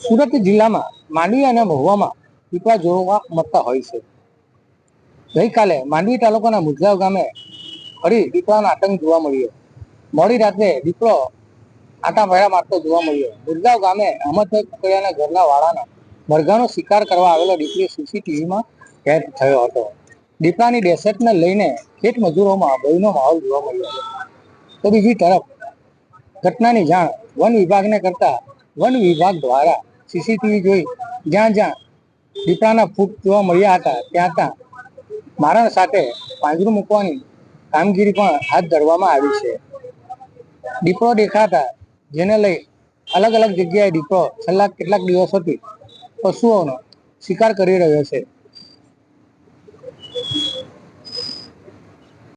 સુરત જિલ્લામાં માંડવી અને મહુવામાં દીપડા જોવા મળતા હોય છે. ગઈકાલે માંડવી તાલુકાના મુજગાંવ ગામે ફરી દીપડાનો આતંક જોવા મળ્યો. મોડી રાત્રે દીપડો આટા ભેળા મારતો જોવા મળ્યો. મુજગાંવ ગામે અહમદભાઈ કુકડિયાના ઘરના વાળાના મરઘાનો શિકાર કરવા આવેલો દીપડી સીસીટીવીમાં કેદ થયો હતો. દીપડાની દહેશતને લઈને ખેત મજૂરોમાં ભયનો માહોલ જોવા મળ્યો હતો તો બીજી તરફ ઘટનાની જાણ વન વિભાગને કરતા વન વિભાગ દ્વારા સીસીટીવી જોઈ. જ્યાં જ્યાં દીપડાના ફૂટ જોવા મળ્યા હતા, ત્યાં ત્યાં મારણ સાથે પાંજરું મૂકવાની કામગીરી પણ હાથ ધરવામાં આવી છે. દીપડો દેખાતા જેને લઈ અલગ અલગ જગ્યાએ દીપડો છેલ્લા કેટલાક દિવસોથી પશુઓનો શિકાર કરી રહ્યો છે.